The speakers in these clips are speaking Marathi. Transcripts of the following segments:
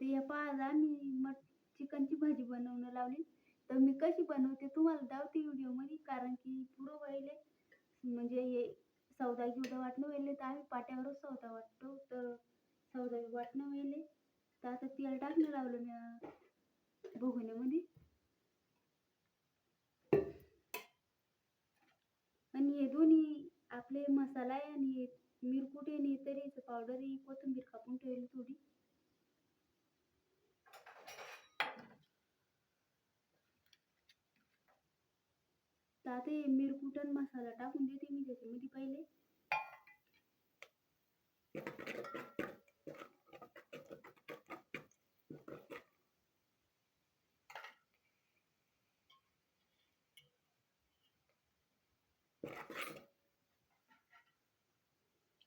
तर या पहा आज आम्ही मट चिकनची भाजी बनवणं लावली. तर मी कशी बनवते तुम्हाला दावते व्हिडिओमध्ये कारण की पुरं व्हायले म्हणजे हे सौदा गिवदा वाटणं वहिले तर आम्ही पाट्यावरच सौदा वाटतो. तर सौदा वाटणं व्हायले तर आता तेल टाकणं लावलं मी भोगण्यामध्ये आणि हे दोन्ही आपले मसाला आहे आणि मिरकुटे आणि तरीचं पावडर ही कोथिंबीर कापून ठेवली थोडी. आता ते मिरकुटन मसाला टाकून देते मी त्याच्यामध्ये पहिले.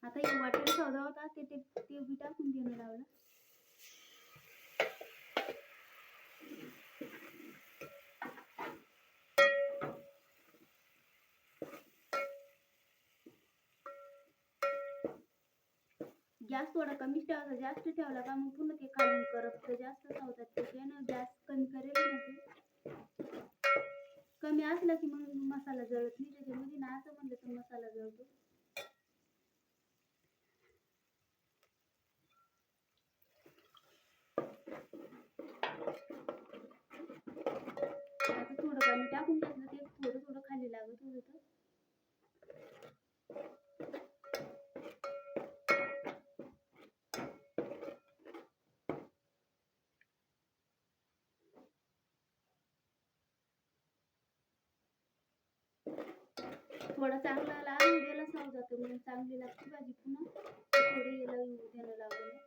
आता हे वाटेल सौदा होता ते ते ते बी टाकून देणं लावलं. गॅस थोडा कमीच ठेवायचा जास्त ठेवला का मग पुन्हा ते खालून करपतं जास्त होतात त्याच्यानं गॅस कमी करेल ना ते. कमी असला की मग मसाला जळत नाही त्याच्यामध्ये. ना असं म्हणलं तर मसाला जळतो. आता थोडं पाणी टाकून घेतलं ते थोडं थोडं खाली लागत होतं. थोडं चांगला लाल द्यायला समजा जातं मग चांगली लागते भाजी पुन्हा. थोडे याला येऊ द्यायला लावलं.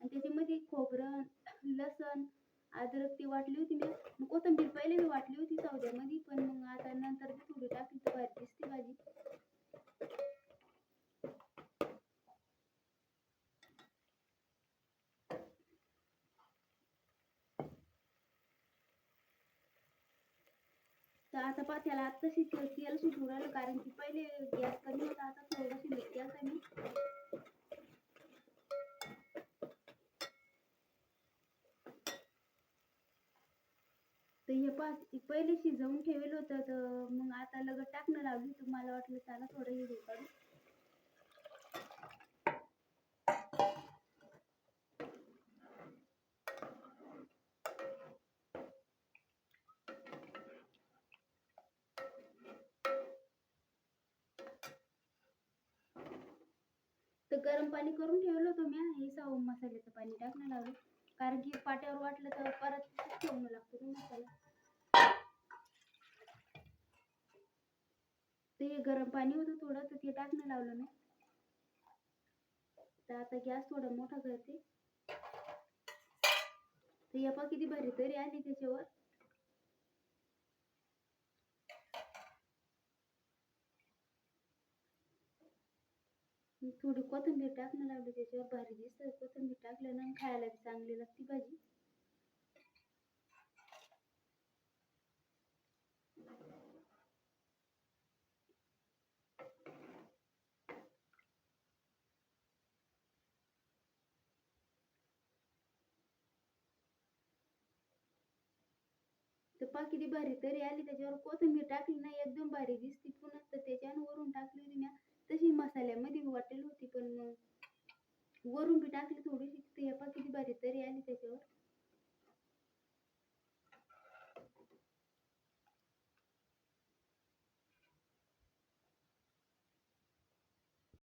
आणि त्याच्यामध्ये खोबरं लसण अद्रक ती वाटली होती मी. कोथंबीर पहिले मी वाटली होती सौद्यामध्ये पण मग आता नंतर ती थोडी टाकली तर भारी दिसते भाजी तर आता पहा त्याला आत्ताशी ते तेल सुटून राहिलं कारण की पहिले गॅस कमी होता आता थोडंसं मीठ केलं मी तर हे पहा पहिले शिजवून ठेवलं होतं तर मग आता लगत टाकणं लावली तर मला वाटलं त्याला थोडं हे हे गरम पाणी करून ठेवलं होतं मी. हे साव मसाल्याचं पाणी टाकणं लावलं. कारण की पाट्यावर वाटलं तर परत ठेवणं लागतो तो मसाला. ते गरम पाणी होतं थोडं तर ते टाकणं लावलं मी. तर आता गॅस थोडा मोठा करते. तर या किती भारी तरी आली त्याच्यावर. थोडी कोथिंबीर टाकणं लागली त्याच्यावर भारी दिसतं कोथिंबीर टाकल्यानं खायला बी चांगली लागते भाजी. तर पहा किती भारी तरी आली त्याच्यावर कोथिंबीर टाकली ना एकदम भारी दिसते. पुन्हा तर त्याच्यानं वरून टाकली होती ना तशी मसाल्यामध्ये वाटेल होती पण मग वरून बी टाकली थोडीशी ते पहा किती भारी तरी आली त्याच्यावर.